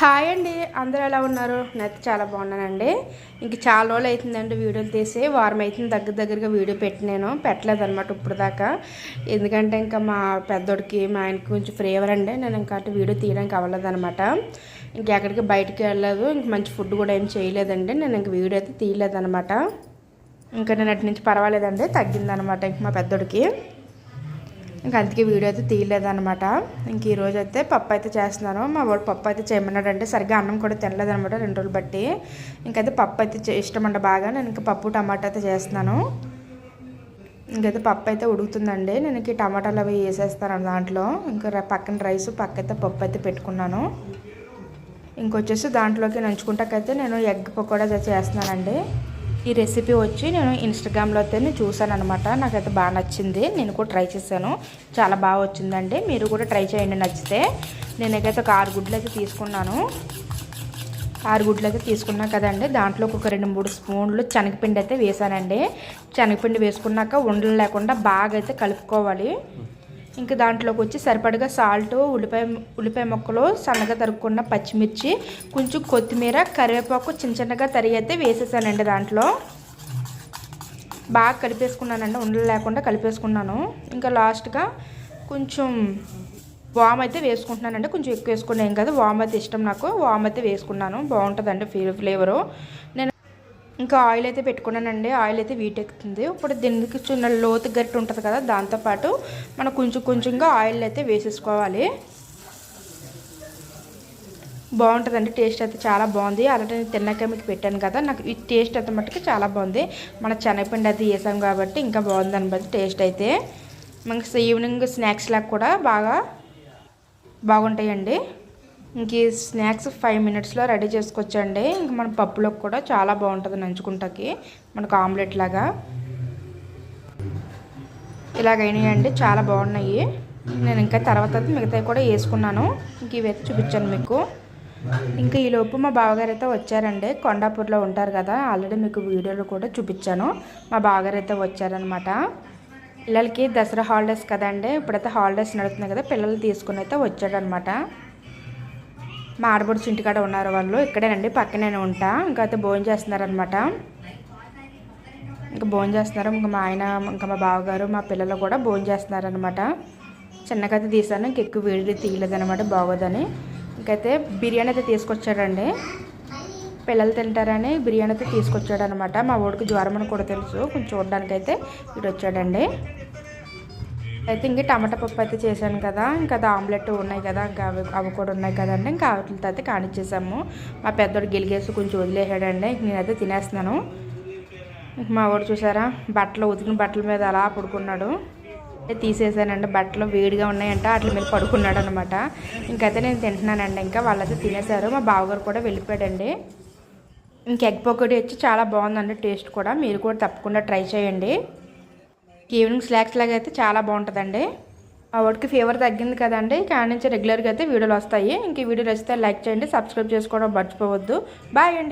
Hi అండి. అందరూ ఎలా ఉన్నారు? నేనైతే చాలా బాగున్నానండి. ఇంక చాలా రోజులు అవుతుందండి వీడియోలు తీసి. వారం అవుతుంది దగ్గర దగ్గరగా వీడియో పెట్టి నేను పెట్టలేదు అనమాట ఇప్పుడు దాకా. ఎందుకంటే ఇంకా మా పెద్దోడికి మా ఆయనకి కొంచెం ఫేవర్ అండి. నేను ఇంకా అటు వీడియో తీయడానికి అవ్వలేదు అనమాట ఇంకెక్కడికి బయటికి వెళ్ళలేదు. ఇంక మంచి ఫుడ్ కూడా ఏం చేయలేదండి. నేను ఇంక వీడియో అయితే తీయలేదనమాట ఇంకా నేను అటు నుంచి పర్వాలేదండి. తగ్గిందనమాట ఇంక మా పెద్దోడికి. ఇంకా అందుకే వీడియో అయితే తీయలేదనమాట ఇంక ఈరోజు అయితే పప్పు అయితే చేస్తున్నాను. మా వాడు పప్పు అయితే చేయమన్నాడంటే సరిగ్గా అన్నం కూడా తినలేదనమాట రెండు రోజులు బట్టి. ఇంకైతే పప్పు అయితే ఇష్టం అంట బాగా. నేను ఇంకా పప్పు టమాటా అయితే చేస్తున్నాను. ఇంకైతే పప్పు అయితే ఉడుకుతుందండి. నేను ఇంక టమాటాలు అవి వేసేస్తాను దాంట్లో. ఇంకా పక్కన రైస్ పక్క అయితే పప్పు అయితే పెట్టుకున్నాను. ఇంకొచ్చేసి దాంట్లోకి నంచుకుంటాకైతే నేను ఎగ్ పకోడా చేస్తున్నానండి. ఈ రెసిపీ వచ్చి నేను ఇన్స్టాగ్రామ్లో అయితే నేను చూసాను అనమాట నాకైతే బాగా నచ్చింది. నేను కూడా ట్రై చేశాను. చాలా బాగా వచ్చిందండి. మీరు కూడా ట్రై చేయండి నచ్చితే. నేనైతే ఒక ఆరు గుడ్లు అయితే తీసుకున్నాను. ఆరు గుడ్లు అయితే తీసుకున్నా కదండి. దాంట్లో ఒక రెండు మూడు స్పూన్లు శనగపిండి అయితే వేసానండి శనగపిండి వేసుకున్నాక ఉండలు లేకుండా బాగా అయితే కలుపుకోవాలి. ఇంకా దాంట్లోకి వచ్చి సరిపడగా సాల్ట్ ఉల్లిపాయ ఉల్లిపాయ ముక్కలు సన్నగా తరుక్కున్న పచ్చిమిర్చి కొంచెం కొత్తిమీర కరివేపాకు చిన్న చిన్నగా తరిగి అయితే వేసేసానండి దాంట్లో. బాగా కలిపేసుకున్నానండి ఉండలు లేకుండా కలిపేసుకున్నాను. ఇంకా లాస్ట్గా కొంచెం వామ్ అయితే వేసుకుంటున్నానండి కొంచెం ఎక్కువ వేసుకున్నాను కదా వామ్ అయితే ఇష్టం నాకు వామ్ అయితే వేసుకున్నాను. బాగుంటుందండి ఫ్లేవరు. నేను ఇంకా ఆయిల్ అయితే పెట్టుకున్నానండి. ఆయిల్ అయితే వీటెక్కుతుంది. ఇప్పుడు దీనికి చిన్న లోతు గట్టి ఉంటుంది కదా దాంతోపాటు మనం కొంచెం కొంచెంగా ఆయిల్ అయితే వేసేసుకోవాలి. బాగుంటుందండి టేస్ట్ అయితే చాలా బాగుంది. అలాంటి నేను తిన్నాక మీకు పెట్టాను కదా నాకు ఈ టేస్ట్ అయితే మట్టుకు చాలా బాగుంది. మన శనగపిండి అయితే వేసాం కాబట్టి ఇంకా బాగుంది అనమాట టేస్ట్ అయితే. మనకి ఈవినింగ్ స్నాక్స్ లాగా కూడా బాగా బాగుంటాయండి. ఇంక ఈ స్నాక్స్ ఫైవ్ మినిట్స్లో రెడీ చేసుకొచ్చండి. ఇంక మన పప్పులోకి కూడా చాలా బాగుంటుంది నంచుకుంటాకి. మనకు ఆమ్లెట్ లాగా. ఇలాగైనాయండి చాలా బాగున్నాయి. నేను ఇంకా తర్వాత మిగతావి కూడా వేసుకున్నాను. ఇంక ఇవి చూపించాను మీకు. ఇంకా ఈలోపు మా బావగారు అయితే వచ్చారండి. కొండాపూర్లో ఉంటారు కదా ఆల్రెడీ మీకు వీడియోలో కూడా చూపించాను. మా బావగారు అయితే వచ్చారనమాట పిల్లలకి దసరా హాలిడేస్ కదండి ఇప్పుడైతే హాలిడేస్ నడుతున్నాయి కదా పిల్లలు తీసుకుని అయితే వచ్చాడనమాట మా ఆడపడుచు ఇంటికాడ ఉన్నారు వాళ్ళు. ఇక్కడేనండి పక్కనే ఉంటా. ఇంకా అయితే భోజనం చేస్తున్నారనమాట ఇంకా భోజనం చేస్తున్నారు. ఇంకా మా ఆయన ఇంకా మా బావగారు మా పిల్లలు కూడా భోజనం చేస్తున్నారనమాట చిన్నగా అయితే తీసాను. ఇంక ఎక్కువ వేడి తీయలేదనమాట బాగోదని. ఇంకైతే బిర్యానీ అయితే తీసుకొచ్చాడండి. పిల్లలు తింటారని బిర్యానీ అయితే తీసుకొచ్చాడనమాట మా ఊడికి జ్వరం అని కూడా తెలుసు. కొంచెం చూడడానికైతే ఇటు వచ్చాడండి. అయితే ఇంక టమాటా పప్పు అయితే చేశాను కదా. ఇంకా అది ఆమ్లెట్ ఉన్నాయి కదా ఇంకా అవి అవి కూడా ఉన్నాయి కదండి. ఇంకా వాటితో అయితే కానిచ్చేసాము. మా పెద్దోడు గిలిగేసి కొంచెం వదిలేసాడండి నేనైతే తినేస్తున్నాను. మా వాడు చూసారా బట్టలు ఉతికిన బట్టల మీద అలా పడుకున్నాడు. తీసేసానండి. బట్టలు వేడిగా ఉన్నాయంట వాటి మీద పడుకున్నాడు అనమాట ఇంకైతే నేను తింటున్నానండి. ఇంకా వాళ్ళైతే తినేశారు. మా బావగారు కూడా వెళ్ళిపోయాడండి. ఇంక ఎగ్ పకోడీ వచ్చి చాలా బాగుందండి టేస్ట్ కూడా. మీరు కూడా తప్పకుండా ట్రై చేయండి. ఈవినింగ్ స్నాక్స్ లాగా అయితే చాలా బాగుంటుందండి. ఆ ఫీవర్ తగ్గింది కదండి కానీ నుంచి రెగ్యులర్గా అయితే వీడియోలు వస్తాయి. ఇంక వీడియోలు వస్తే లైక్ చేయండి సబ్స్క్రైబ్ చేసుకోవడం మర్చిపోవద్దు. బాయ్ అండి.